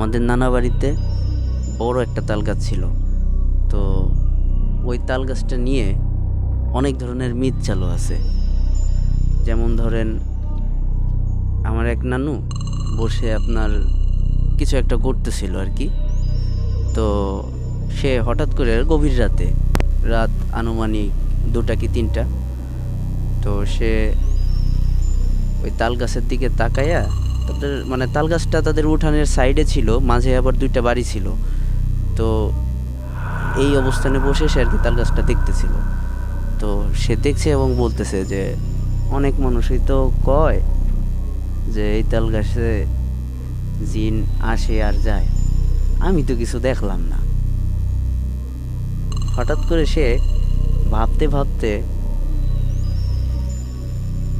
আমাদের নানা বাড়িতে বড় একটা তাল গাছ ছিল। তো ওই তাল গাছটা নিয়ে অনেক ধরনের মিথ চালু আছে। যেমন ধরেন, আমার এক নানু বসে আপনার কিছু একটা করতেছিল আর কি। তো সে হঠাৎ করে গভীর রাতে, রাত আনুমানিক দুটা কি তিনটা, তো সে ওই তাল গাছের দিকে তাকাইয়া তাদের মানে তাল গাছটা তাদের উঠানের সাইডে ছিল, মাঝে আবার দুইটা বাড়ি ছিল। তো এই অবস্থানে বসে সে আর কি তাল গাছটা দেখতেছিল। তো সে দেখছে এবং বলতেছে যে, অনেক মানুষই তো কয় যে এই তাল গাছে জিন আসে আর যায়। আমি তো কিছু দেখলাম না। হঠাৎ করে সে ভাবতে ভাবতে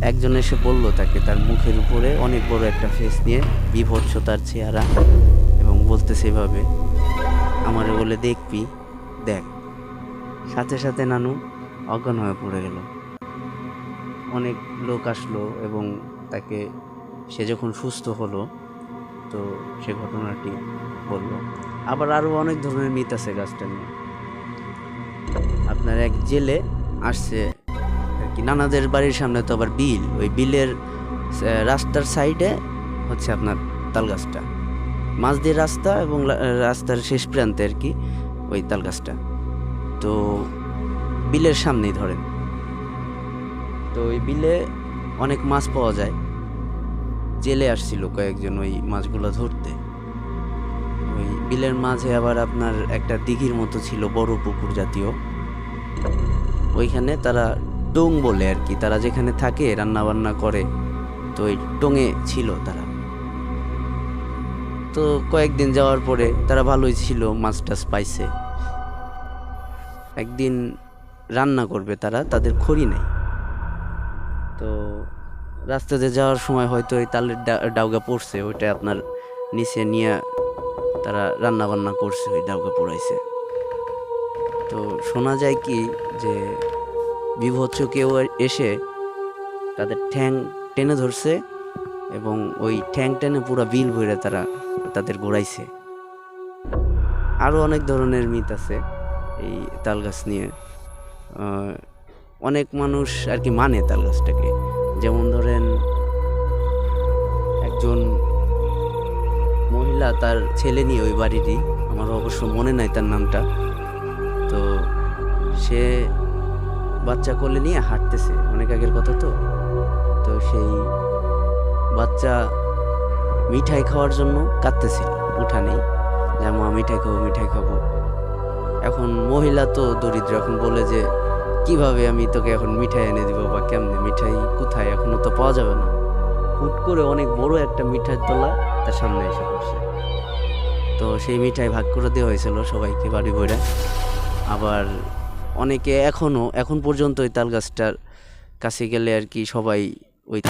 একজন এসে বলল তাকে তার মুখের উপরে অনেক বড় একটা ফেস নিয়ে বিভৎস তার চেহারা, এবং বলতেছে এভাবে, আমারে বলে দেখবি, দেখ। সাথে সাথে নানু অজ্ঞান হয়ে পড়ে গেল। অনেক লোক আসলো এবং তাকে, সে যখন সুস্থ হলো, তো সে ঘটনাটি বলল। আবার আরও অনেক ধরনের মিথ আছে গাছটা নিয়ে। আপনার এক জেলে আসছে কি নানাদের বাড়ির সামনে তো আবার বিল। ওই বিলের রাস্তার সাইডে হচ্ছে আপনার তাল গাছটা মাঝ দিয়ে রাস্তা এবং রাস্তার শেষ প্রান্তে আর কি ওই তাল গাছটা তো বিলের সামনেই ধরেন। তো ওই বিলে অনেক মাছ পাওয়া যায়। জেলে আসছিল কয়েকজন ওই মাছগুলো ধরতে। ওই বিলের মাঝে আবার আপনার একটা দিঘির মতো ছিল, বড় পুকুর জাতীয়। ওইখানে তারা ডোং বলে আর কি, তারা যেখানে থাকে রান্না বান্না করে, তো ওই ডোঙে ছিল তারা। তো কয়েকদিন যাওয়ার পরে তারা ভালোই ছিল, মাছ টাছ পাইছে। একদিন রান্না করবে তারা, তাদের খড়ি নেই। তো রাস্তাতে যাওয়ার সময় হয়তো ওই তালের ডাউগা পড়ছে, ওইটা আপনার নিচে নিয়ে তারা রান্না বান্না করছে, ওই ডাউগা পোড়াইছে। তো শোনা যায় কি যে বিভৎস কেউ এসে তাদের ঠ্যাং টেনে ধরছে এবং ওই ঠ্যাং টেনে পুরো বিল ভরে তারা তাদের ঘোরাইছে আরও অনেক ধরনের মিথ আছে এই তাল গাছ নিয়ে অনেক মানুষ আর কি মানে তাল গাছটাকে যেমন ধরেন একজন মহিলা তার ছেলে নিয়ে ওই বাড়িটি আমার অবশ্য মনে নাই তার নামটা। তো সে বাচ্চা কোলে নিয়ে হাঁটতেছে। অনেক আগের কথা তো। তো সেই বাচ্চা মিঠাই খাওয়ার জন্য কাঁদতেছিল উঠানেই যে, মা, মিঠাই খাব মিঠাই খাব। এখন মহিলা তো দরিদ্র। এখন বলে যে, কীভাবে আমি তোকে এখন মিঠাই এনে দিব বা কেমনে? মিঠাই কোথায়? এখনও তো পাওয়া যাবে না। হুট করে অনেক বড় একটা মিঠাই তোলা তার সামনে এসে বসে। তো সেই মিঠাই ভাগ করে দেওয়া হয়েছিল সবাইকে বাড়ি বইরা। আবার অনেকে এখনও এখন পর্যন্ত ওই তাল গাছটার কাছে গেলে আর কি সবাই ওই